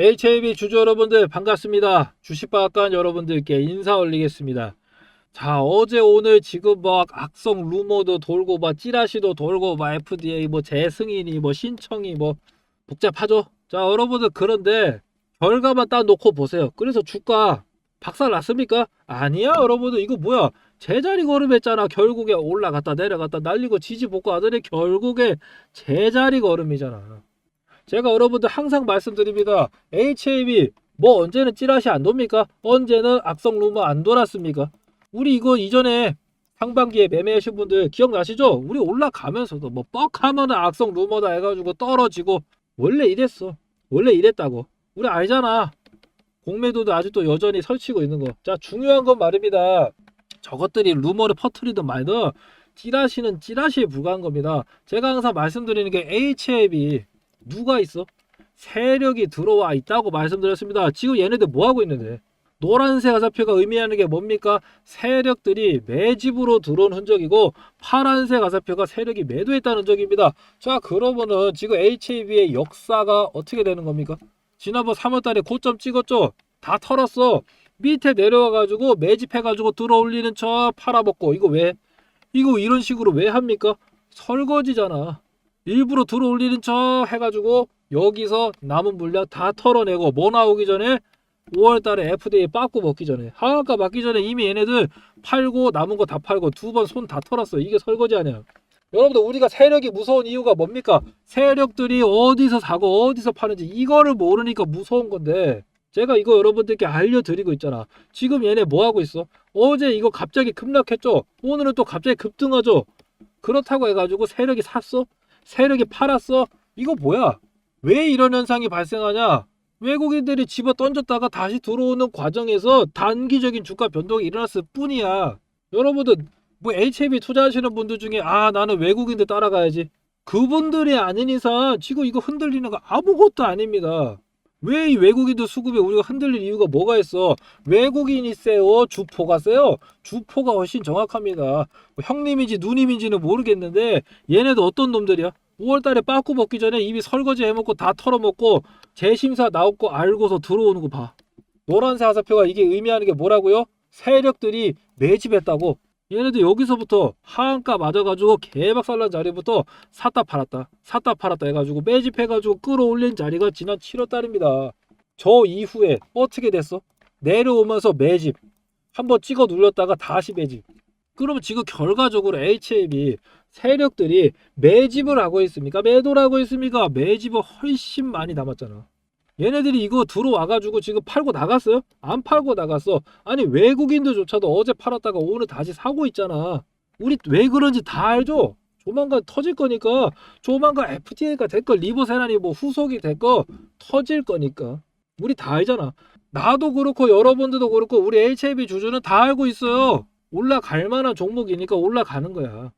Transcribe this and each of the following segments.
HAB 주주 여러분들 반갑습니다. 주식박간 여러분들께 인사 올리겠습니다. 자 어제 오늘 지금 막 악성 루머도 돌고 막 찌라시도 돌고 막 FDA 뭐 재승인이 뭐 신청이 뭐 복잡하죠. 자 여러분들 그런데 결과만 딱 놓고 보세요. 그래서 주가 박살 났습니까? 아니야 여러분들 이거 뭐야 제자리 걸음했잖아. 결국에 올라갔다 내려갔다 날리고 지지볶고 하더니 결국에 제자리 걸음이잖아. 제가 여러분들 항상 말씀드립니다. HAB 뭐 언제는 찌라시 안 돕니까? 언제는 악성 루머 안 돌았습니까? 우리 이거 이전에 상반기에 매매하신 분들 기억나시죠? 우리 올라가면서도 뭐 뻑하면 악성 루머다 해가지고 떨어지고 원래 이랬어. 원래 이랬다고. 우리 알잖아. 공매도도 아직도 여전히 설치고 있는 거. 자 중요한 건 말입니다. 저것들이 루머를 퍼뜨리든 말든 찌라시는 찌라시에 불과한 겁니다. 제가 항상 말씀드리는 게 HAB 누가 있어? 세력이 들어와 있다고 말씀드렸습니다. 지금 얘네들 뭐 하고 있는데? 노란색 화살표가 의미하는 게 뭡니까? 세력들이 매집으로 들어온 흔적이고 파란색 화살표가 세력이 매도했다는 흔적입니다. 자 그러면은 지금 HAB의 역사가 어떻게 되는 겁니까? 지난번 3월달에 고점 찍었죠? 다 털었어. 밑에 내려와가지고 매집해가지고 들어올리는 척 팔아먹고 이거 왜? 이거 이런 식으로 왜 합니까? 설거지잖아. 일부러 들어올리는 척 해가지고 여기서 남은 물량 다 털어내고 뭐 나오기 전에 5월달에 FDA 빠꾸 먹기 전에 하한가 맞기 전에 이미 얘네들 팔고 남은 거 다 팔고 두 번 손 다 털었어. 이게 설거지 아니야. 여러분들 우리가 세력이 무서운 이유가 뭡니까? 세력들이 어디서 사고 어디서 파는지 이거를 모르니까 무서운 건데 제가 이거 여러분들께 알려드리고 있잖아. 지금 얘네 뭐 하고 있어? 어제 이거 갑자기 급락했죠? 오늘은 또 갑자기 급등하죠? 그렇다고 해가지고 세력이 샀어 세력이 팔았어 이거 뭐야 왜 이런 현상이 발생하냐 외국인들이 집어 던졌다가 다시 들어오는 과정에서 단기적인 주가 변동이 일어났을 뿐이야. 여러분들 뭐 HAB 투자하시는 분들 중에 아 나는 외국인들 따라가야지. 그분들이 아닌 이상 지금 이거 흔들리는 거 아무것도 아닙니다. 왜 이 외국인들 수급에 우리가 흔들릴 이유가 뭐가 있어? 외국인이 세요? 주포가 세요? 주포가 훨씬 정확합니다. 뭐 형님인지 누님인지는 모르겠는데 얘네도 어떤 놈들이야? 5월달에 빠꾸 먹기 전에 이미 설거지 해먹고 다 털어먹고 재심사 거 알고서 들어오는 거 봐. 노란색 화살표가 이게 의미하는 게 뭐라고요? 세력들이 매집했다고. 얘네들 여기서부터 하한가 맞아가지고 개박살난 자리부터 샀다 팔았다 샀다 팔았다 해가지고 매집해가지고 끌어올린 자리가 지난 7월달입니다. 저 이후에 어떻게 됐어? 내려오면서 매집 한번 찍어 눌렀다가 다시 매집. 그러면 지금 결과적으로 HAB 세력들이 매집을 하고 있습니까? 매도를 하고 있습니까? 매집을 훨씬 많이 남았잖아. 얘네들이 이거 들어와가지고 지금 팔고 나갔어요? 안 팔고 나갔어. 아니 외국인들조차도 어제 팔았다가 오늘 다시 사고 있잖아. 우리 왜 그런지 다 알죠? 조만간 터질 거니까 조만간 FTA가 될거 리버세란이 뭐 후속이 될거 터질 거니까 우리 다 알잖아. 나도 그렇고 여러분들도 그렇고 우리 HAB 주주는 다 알고 있어요. 올라갈 만한 종목이니까 올라가는 거야.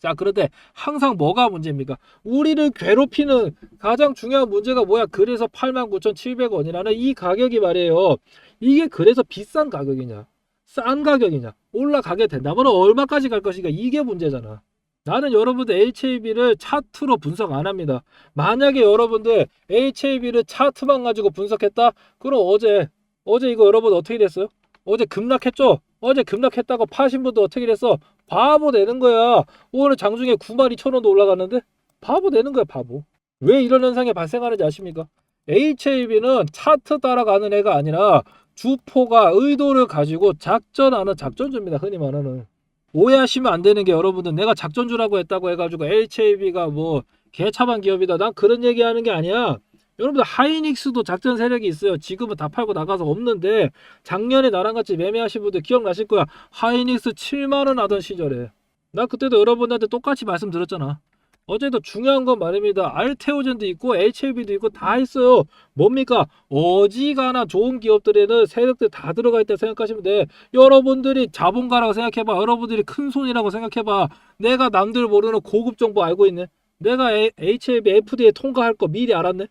자, 그런데 항상 뭐가 문제입니까? 우리를 괴롭히는 가장 중요한 문제가 뭐야? 그래서 89,700원이라는 이 가격이 말이에요. 이게 그래서 비싼 가격이냐? 싼 가격이냐? 올라가게 된다면 얼마까지 갈 것인가? 이게 문제잖아. 나는 여러분들 HAB를 차트로 분석 안 합니다. 만약에 여러분들 HAB를 차트만 가지고 분석했다? 그럼 어제, 어제 이거 여러분 어떻게 됐어요? 어제 급락했죠? 어제 급락했다고 파신 분도 어떻게 됐어? 바보 되는 거야. 오늘 장중에 9만 2천 원도 올라갔는데 바보 되는 거야 바보. 왜 이런 현상이 발생하는지 아십니까? HAB는 차트 따라가는 애가 아니라 주포가 의도를 가지고 작전하는 작전주입니다. 흔히 말하는. 오해하시면 안 되는 게 여러분들 내가 작전주라고 했다고 해가지고 HAB가 뭐 개차반 기업이다. 난 그런 얘기하는 게 아니야. 여러분들 하이닉스도 작전 세력이 있어요. 지금은 다 팔고 나가서 없는데 작년에 나랑 같이 매매하신 분들 기억나실 거야. 하이닉스 7만 원 하던 시절에 나 그때도 여러분들한테 똑같이 말씀드렸잖아. 어제도 중요한 건 말입니다. 알테오젠도 있고 HLB도 있고 다 있어요. 뭡니까? 어지간한 좋은 기업들에는 세력들 다 들어가 있다 생각하시면 돼. 여러분들이 자본가라고 생각해봐. 여러분들이 큰 손이라고 생각해봐. 내가 남들 모르는 고급 정보 알고 있네. 내가 HLB FDA 통과할 거 미리 알았네.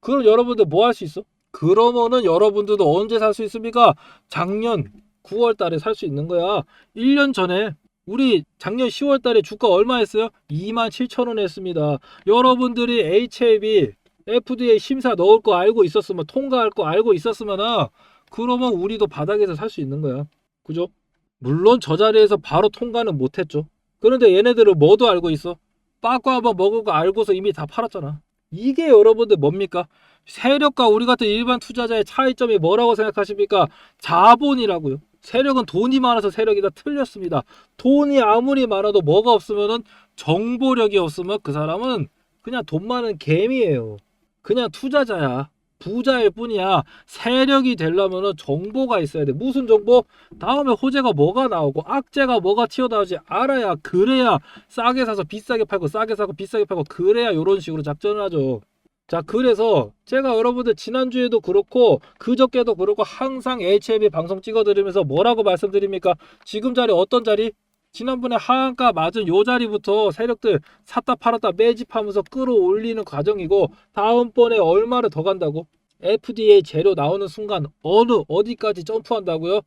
그럼 여러분들 뭐 할 수 있어? 그러면은 여러분들도 언제 살 수 있습니까? 작년 9월 달에 살 수 있는 거야. 1년 전에 우리 작년 10월 달에 주가 얼마 했어요? 2만 7천 원 했습니다. 여러분들이 HLB FDA 심사 넣을 거 알고 있었으면 통과할 거 알고 있었으면은 그러면 우리도 바닥에서 살 수 있는 거야. 그죠? 물론 저 자리에서 바로 통과는 못했죠. 그런데 얘네들은 뭐도 알고 있어? 빠꾸 한번 먹은 거 알고서 이미 다 팔았잖아. 이게 여러분들 뭡니까? 세력과 우리 같은 일반 투자자의 차이점이 뭐라고 생각하십니까? 자본이라고요. 세력은 돈이 많아서 세력이다 틀렸습니다. 돈이 아무리 많아도 뭐가 없으면은 정보력이 없으면 그 사람은 그냥 돈 많은 개미예요. 그냥 투자자야. 부자일 뿐이야. 세력이 되려면은 정보가 있어야 돼. 무슨 정보? 다음에 호재가 뭐가 나오고 악재가 뭐가 튀어나오지 알아야 그래야 싸게 사서 비싸게 팔고 싸게 사고 비싸게 팔고 그래야 이런 식으로 작전을 하죠. 자 그래서 제가 여러분들 지난주에도 그렇고 그저께도 그렇고 항상 HLB 방송 찍어드리면서 뭐라고 말씀드립니까? 지금 자리 어떤 자리? 지난번에 하한가 맞은 요 자리부터 세력들 샀다 팔았다 매집하면서 끌어올리는 과정이고 다음번에 얼마를 더 간다고? FDA 재료 나오는 순간 어느 어디까지 점프한다고요?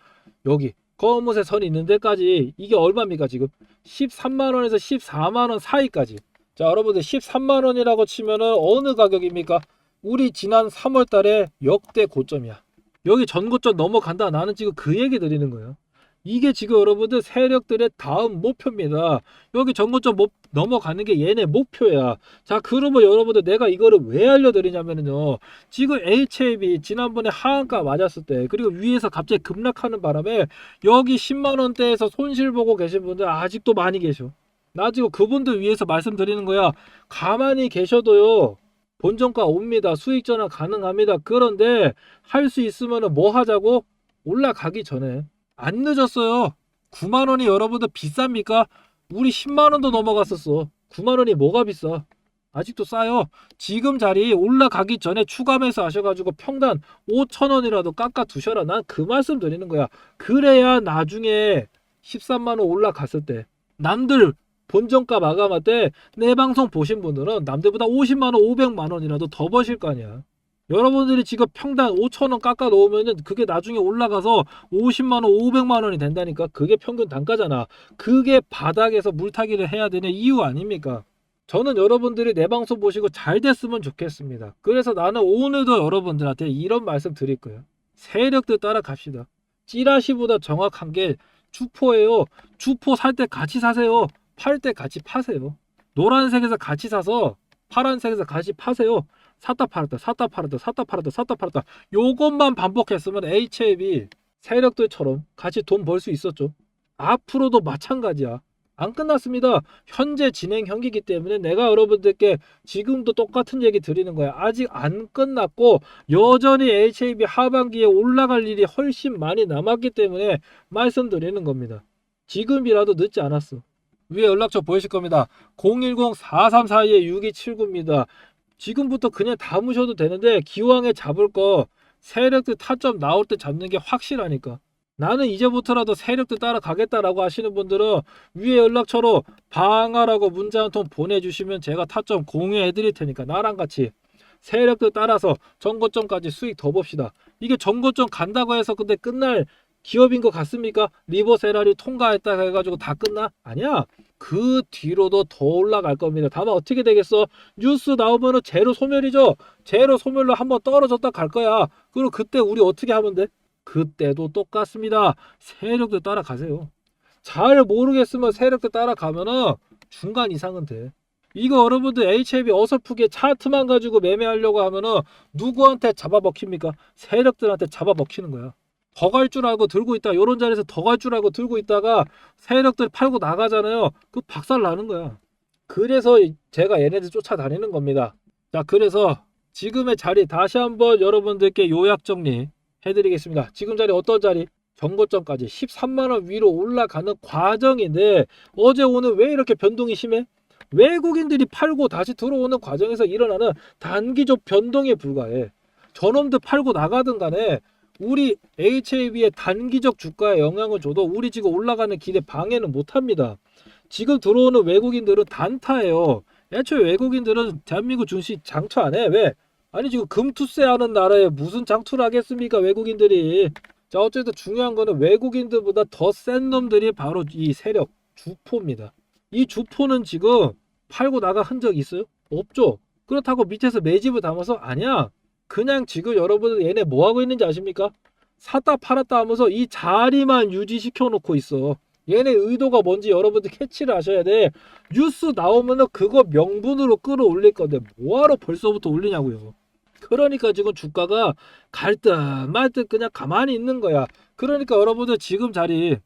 여기 검은색 선이 있는 데까지 이게 얼마입니까 지금? 13만 원에서 14만 원 사이까지. 자 여러분들 13만 원이라고 치면은 어느 가격입니까? 우리 지난 3월 달에 역대 고점이야. 여기 전고점 넘어간다. 나는 지금 그 얘기 드리는 거예요. 이게 지금 여러분들 세력들의 다음 목표입니다. 여기 전고점 못 넘어가는 게 얘네 목표야. 자, 그러면 여러분들 내가 이거를 왜 알려드리냐면요. 지금 HAB 지난번에 하한가 맞았을 때 그리고 위에서 갑자기 급락하는 바람에 여기 10만 원대에서 손실 보고 계신 분들 아직도 많이 계셔. 나 지금 그분들 위해서 말씀드리는 거야. 가만히 계셔도요. 본전가 옵니다. 수익 전환 가능합니다. 그런데 할 수 있으면 뭐 하자고? 올라가기 전에 안 늦었어요. 9만 원이 여러분들 비쌉니까? 우리 10만 원도 넘어갔었어. 9만 원이 뭐가 비싸? 아직도 싸요. 지금 자리 올라가기 전에 추가 매수 하셔가지고 평단 5천 원이라도 깎아 두셔라. 난 그 말씀 드리는 거야. 그래야 나중에 13만 원 올라갔을 때 남들 본정가 마감할 때 내 방송 보신 분들은 남들보다 50만 원, 500만 원이라도 더 버실 거 아니야. 여러분들이 지금 평단 5천 원 깎아 놓으면은 그게 나중에 올라가서 50만 원, 500만 원이 된다니까. 그게 평균 단가잖아. 그게 바닥에서 물타기를 해야 되는 이유 아닙니까? 저는 여러분들이 내 방송 보시고 잘 됐으면 좋겠습니다. 그래서 나는 오늘도 여러분들한테 이런 말씀 드릴 거예요. 세력들 따라 갑시다. 찌라시보다 정확한 게 주포예요. 주포 살 때 같이 사세요. 팔 때 같이 파세요. 노란색에서 같이 사서 파란색에서 같이 파세요. 샀다 팔았다 샀다 팔았다 샀다 팔았다 샀다 팔았다 요것만 반복했으면 HAB 세력들처럼 같이 돈 벌 수 있었죠. 앞으로도 마찬가지야. 안 끝났습니다. 현재 진행 형기이기 때문에 내가 여러분들께 지금도 똑같은 얘기 드리는 거야. 아직 안 끝났고 여전히 HAB 하반기에 올라갈 일이 훨씬 많이 남았기 때문에 말씀드리는 겁니다. 지금이라도 늦지 않았어. 위에 연락처 보이실 겁니다. 010-4342-6279입니다. 지금부터 그냥 담으셔도 되는데 기왕에 잡을 거 세력들 타점 나올 때 잡는 게 확실하니까. 나는 이제부터라도 세력들 따라가겠다라고 하시는 분들은 위에 연락처로 방하라고 문자 한 통 보내주시면 제가 타점 공유해 드릴 테니까 나랑 같이 세력들 따라서 정거점까지 수익 더 봅시다. 이게 정거점 간다고 해서 근데 끝날 기업인 것 같습니까? 리버세라리 통과했다 해가지고 다 끝나? 아니야. 그 뒤로도 더 올라갈 겁니다. 다만 어떻게 되겠어? 뉴스 나오면은 제로 소멸이죠. 제로 소멸로 한번 떨어졌다 갈 거야. 그리고 그때 우리 어떻게 하면 돼? 그때도 똑같습니다. 세력들 따라가세요. 잘 모르겠으면 세력들 따라가면은 중간 이상은 돼. 이거 여러분들 HAB 어설프게 차트만 가지고 매매하려고 하면은 누구한테 잡아먹힙니까? 세력들한테 잡아먹히는 거야. 더 갈 줄 알고 들고 있다. 요런 자리에서 더 갈 줄 알고 들고 있다가 세력들 팔고 나가잖아요. 그 박살 나는 거야. 그래서 제가 얘네들 쫓아다니는 겁니다. 자, 그래서 지금의 자리 다시 한번 여러분들께 요약 정리 해드리겠습니다. 지금 자리 어떤 자리? 정고점까지 13만원 위로 올라가는 과정인데 어제 오늘 왜 이렇게 변동이 심해? 외국인들이 팔고 다시 들어오는 과정에서 일어나는 단기적 변동에 불과해. 저놈들 팔고 나가든 간에 우리 HAB의 단기적 주가에 영향을 줘도 우리 지금 올라가는 길에 방해는 못합니다. 지금 들어오는 외국인들은 단타예요. 애초에 외국인들은 대한민국 증시 장투 안 해. 왜? 아니 지금 금투세 하는 나라에 무슨 장투를 하겠습니까 외국인들이. 자 어쨌든 중요한 거는 외국인들보다 더 센 놈들이 바로 이 세력 주포입니다. 이 주포는 지금 팔고 나가 흔적 있어요? 없죠. 그렇다고 밑에서 매집을 담아서 아니야. 그냥 지금 여러분들 얘네 뭐 하고 있는지 아십니까? 샀다 팔았다 하면서 이 자리만 유지시켜 놓고 있어. 얘네 의도가 뭔지 여러분들 캐치를 하셔야 돼. 뉴스 나오면은 그거 명분으로 끌어올릴 건데 뭐하러 벌써부터 올리냐고요. 그러니까 지금 주가가 갈 듯 말듯 그냥 가만히 있는 거야. 그러니까 여러분들 지금 자리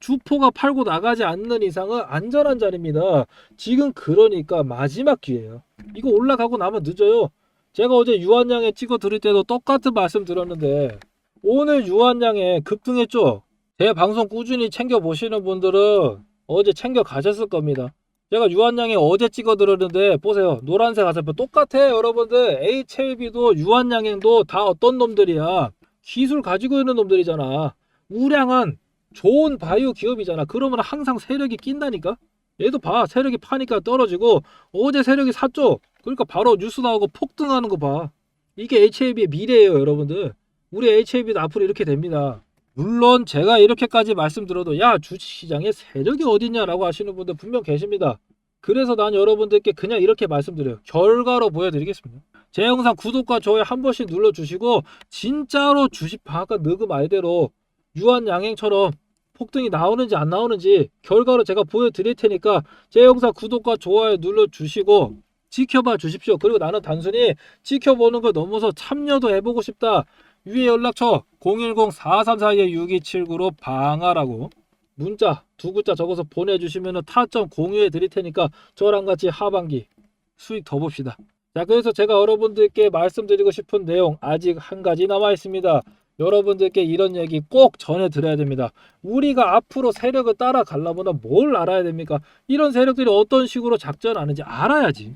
주포가 팔고 나가지 않는 이상은 안전한 자리입니다. 지금 그러니까 마지막 기회예요. 이거 올라가고 나면 늦어요. 제가 어제 유한양에 찍어 드릴 때도 똑같은 말씀 드렸는데 오늘 유한양에 급등했죠. 제 방송 꾸준히 챙겨 보시는 분들은 어제 챙겨 가셨을 겁니다. 제가 유한양에 어제 찍어 드렸는데 보세요. 노란색 화살표 똑같아 여러분들. HLB도 유한양행도 다 어떤 놈들이야. 기술 가지고 있는 놈들이잖아. 우량한 좋은 바이오 기업이잖아. 그러면 항상 세력이 낀다니까. 얘도 봐. 세력이 파니까 떨어지고 어제 세력이 샀죠. 그러니까 바로 뉴스 나오고 폭등하는 거 봐. 이게 HAB의 미래예요, 여러분들. 우리 HAB도 앞으로 이렇게 됩니다. 물론 제가 이렇게까지 말씀드려도 야 주식시장에 세력이 어딨냐라고 하시는 분들 분명 계십니다. 그래서 난 여러분들께 그냥 이렇게 말씀드려요. 결과로 보여드리겠습니다. 제 영상 구독과 좋아요 한 번씩 눌러주시고 진짜로 주식 방앗간 느금 알대로 유한양행처럼 폭등이 나오는지 안 나오는지 결과로 제가 보여드릴 테니까 제 영상 구독과 좋아요 눌러주시고 지켜봐 주십시오. 그리고 나는 단순히 지켜보는 걸 넘어서 참여도 해보고 싶다. 위에 연락처 010-434-6279로 방하라고 문자 두 글자 적어서 보내주시면 타점 공유해 드릴 테니까 저랑 같이 하반기 수익 더 봅시다. 자 그래서 제가 여러분들께 말씀드리고 싶은 내용 아직 한 가지 남아 있습니다. 여러분들께 이런 얘기 꼭 전해드려야 됩니다. 우리가 앞으로 세력을 따라가려면 뭘 알아야 됩니까? 이런 세력들이 어떤 식으로 작전하는지 알아야지.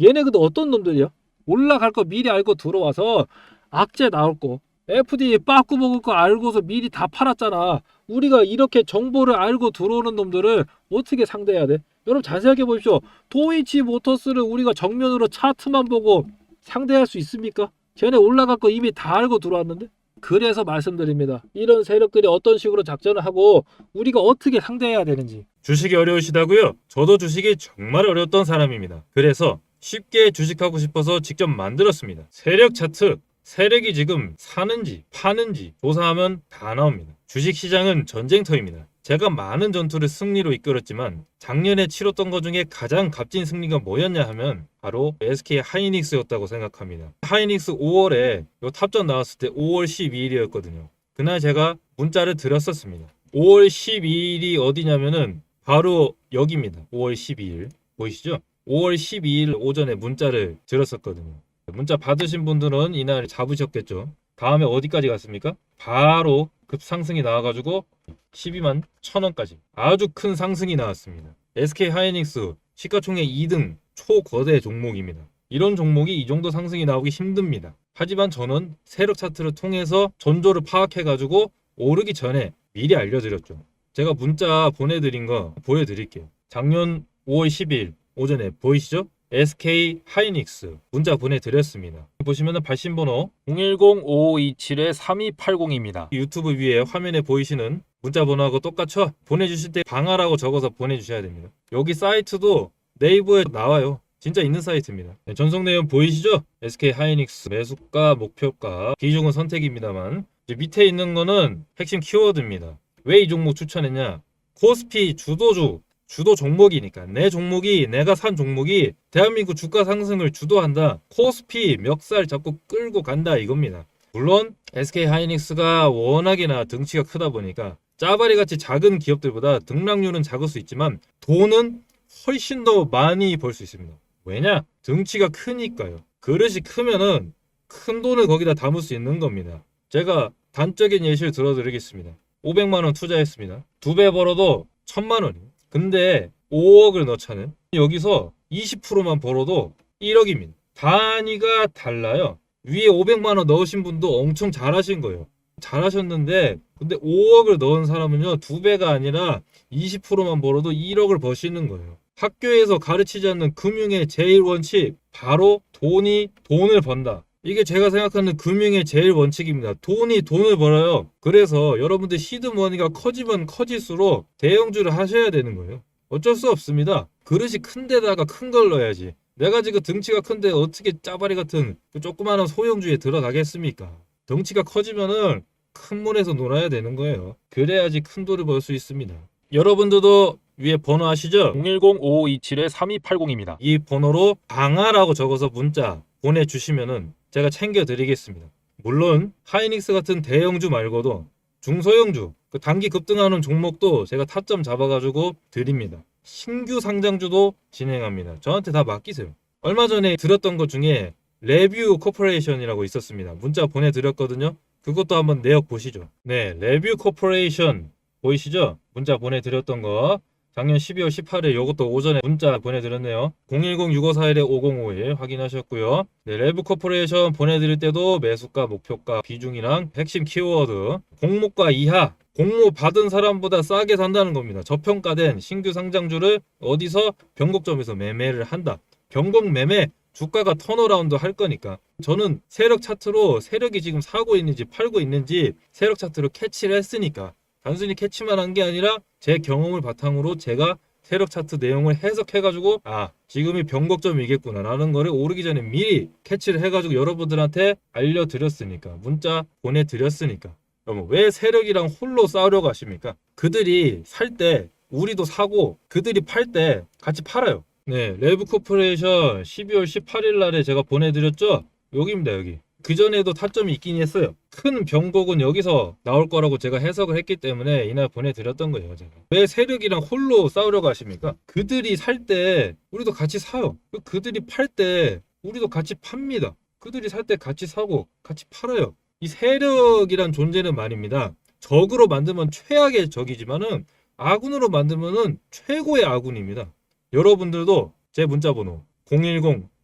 얘네 근데 어떤 놈들이야? 올라갈 거 미리 알고 들어와서 악재 나올 거 FD 빠꾸 먹을 거 알고서 미리 다 팔았잖아. 우리가 이렇게 정보를 알고 들어오는 놈들을 어떻게 상대해야 돼? 여러분 잘 생각해 보십시오. 도이치 모터스를 우리가 정면으로 차트만 보고 상대할 수 있습니까? 쟤네 올라갈 거 이미 다 알고 들어왔는데? 그래서 말씀드립니다. 이런 세력들이 어떤 식으로 작전을 하고 우리가 어떻게 상대해야 되는지. 주식이 어려우시다고요? 저도 주식이 정말 어려웠던 사람입니다. 그래서 쉽게 주식하고 싶어서 직접 만들었습니다. 세력 차트, 세력이 지금 사는지 파는지 조사하면 다 나옵니다. 주식 시장은 전쟁터입니다. 제가 많은 전투를 승리로 이끌었지만 작년에 치렀던 것 중에 가장 값진 승리가 뭐였냐 하면 바로 SK 하이닉스였다고 생각합니다. 하이닉스 5월에 요 탑전 나왔을 때 5월 12일이었거든요. 그날 제가 문자를 드렸었습니다. 5월 12일이 어디냐면은 바로 여기입니다. 5월 12일 보이시죠? 5월 12일 오전에 문자를 드렸었거든요. 문자 받으신 분들은 이날 잡으셨겠죠. 다음에 어디까지 갔습니까? 바로 급상승이 나와가지고 12만 1000원까지 아주 큰 상승이 나왔습니다. SK 하이닉스 시가총액 2등 초거대 종목입니다. 이런 종목이 이 정도 상승이 나오기 힘듭니다. 하지만 저는 세력 차트를 통해서 전조를 파악해가지고 오르기 전에 미리 알려드렸죠. 제가 문자 보내드린 거 보여드릴게요. 작년 5월 10일 오전에 보이시죠? SK 하이닉스 문자 보내드렸습니다. 보시면은 발신번호 010-5527-3280입니다. 유튜브 위에 화면에 보이시는 문자 번호하고 똑같죠? 보내주실 때 방하라고 적어서 보내주셔야 됩니다. 여기 사이트도 네이버에 나와요. 진짜 있는 사이트입니다. 네, 전송 내용 보이시죠? SK 하이닉스 매수가, 목표가, 비중은 선택입니다만 밑에 있는 거는 핵심 키워드입니다. 왜 이 종목 추천했냐? 코스피 주도주 주도 종목이니까 내 종목이 내가 산 종목이 대한민국 주가 상승을 주도한다. 코스피 멱살 잡고 끌고 간다 이겁니다. 물론 SK 하이닉스가 워낙에나 등치가 크다 보니까 짜바리 같이 작은 기업들보다 등락률은 작을 수 있지만 돈은 훨씬 더 많이 벌 수 있습니다. 왜냐? 등치가 크니까요. 그릇이 크면은 큰 돈을 거기다 담을 수 있는 겁니다. 제가 단적인 예시를 들어드리겠습니다. 500만 원 투자했습니다. 두 배 벌어도 1000만 원이에요. 근데 5억을 넣자는 여기서 20%만 벌어도 1억입니다. 단위가 달라요. 위에 500만 원 넣으신 분도 엄청 잘하신 거예요. 잘하셨는데 근데 5억을 넣은 사람은요 두 배가 아니라 20%만 벌어도 1억을 버시는 거예요. 학교에서 가르치지 않는 금융의 제일 원칙 바로 돈이 돈을 번다. 이게 제가 생각하는 금융의 제일 원칙입니다. 돈이 돈을 벌어요. 그래서 여러분들 시드머니가 커지면 커질수록 대형주를 하셔야 되는 거예요. 어쩔 수 없습니다. 그릇이 큰 데다가 큰 걸 넣어야지. 내가 지금 등치가 큰데 어떻게 짜바리 같은 그 조그마한 소형주에 들어가겠습니까? 덩치가 커지면은 큰 물에서 놀아야 되는 거예요. 그래야지 큰 돈을 벌 수 있습니다. 여러분들도 위에 번호 아시죠? 010-5527-3280입니다. 이 번호로 방아라고 적어서 문자 보내주시면은 제가 챙겨드리겠습니다. 물론 하이닉스 같은 대형주 말고도 중소형주, 그 단기 급등하는 종목도 제가 타점 잡아가지고 드립니다. 신규 상장주도 진행합니다. 저한테 다 맡기세요. 얼마 전에 들었던 것 중에 레뷰 코퍼레이션이라고 있었습니다. 문자 보내드렸거든요. 그것도 한번 내역 보시죠. 네, 레뷰 코퍼레이션 보이시죠? 문자 보내드렸던 거. 작년 12월 18일 요것도 오전에 문자 보내드렸네요. 010-6541-5051 확인하셨고요. 네, 레브 코퍼레이션 보내드릴 때도 매수가, 목표가, 비중이랑 핵심 키워드, 공모가 이하, 공모 받은 사람보다 싸게 산다는 겁니다. 저평가된 신규 상장주를 어디서 변곡점에서 매매를 한다. 변곡 매매, 주가가 턴어라운드 할 거니까. 저는 세력 차트로 세력이 지금 사고 있는지 팔고 있는지 세력 차트로 캐치를 했으니까 단순히 캐치만 한 게 아니라 제 경험을 바탕으로 제가 세력 차트 내용을 해석해가지고 아 지금이 변곡점이겠구나 라는 거를 오르기 전에 미리 캐치를 해가지고 여러분들한테 알려드렸으니까 문자 보내드렸으니까 여러분 왜 세력이랑 홀로 싸우려고 하십니까? 그들이 살 때 우리도 사고 그들이 팔 때 같이 팔아요. 네 레브 코퍼레이션 12월 18일 날에 제가 보내드렸죠. 여기입니다 여기. 그 전에도 타점이 있긴 했어요. 큰 변곡은 여기서 나올 거라고 제가 해석을 했기 때문에 이날 보내드렸던 거예요. 제가. 왜 세력이랑 홀로 싸우려고 하십니까? 그들이 살 때 우리도 같이 사요. 그들이 팔 때 우리도 같이 팝니다. 그들이 살 때 같이 사고 같이 팔아요. 이 세력이란 존재는 말입니다. 적으로 만들면 최악의 적이지만은 아군으로 만들면은 최고의 아군입니다. 여러분들도 제 문자 번호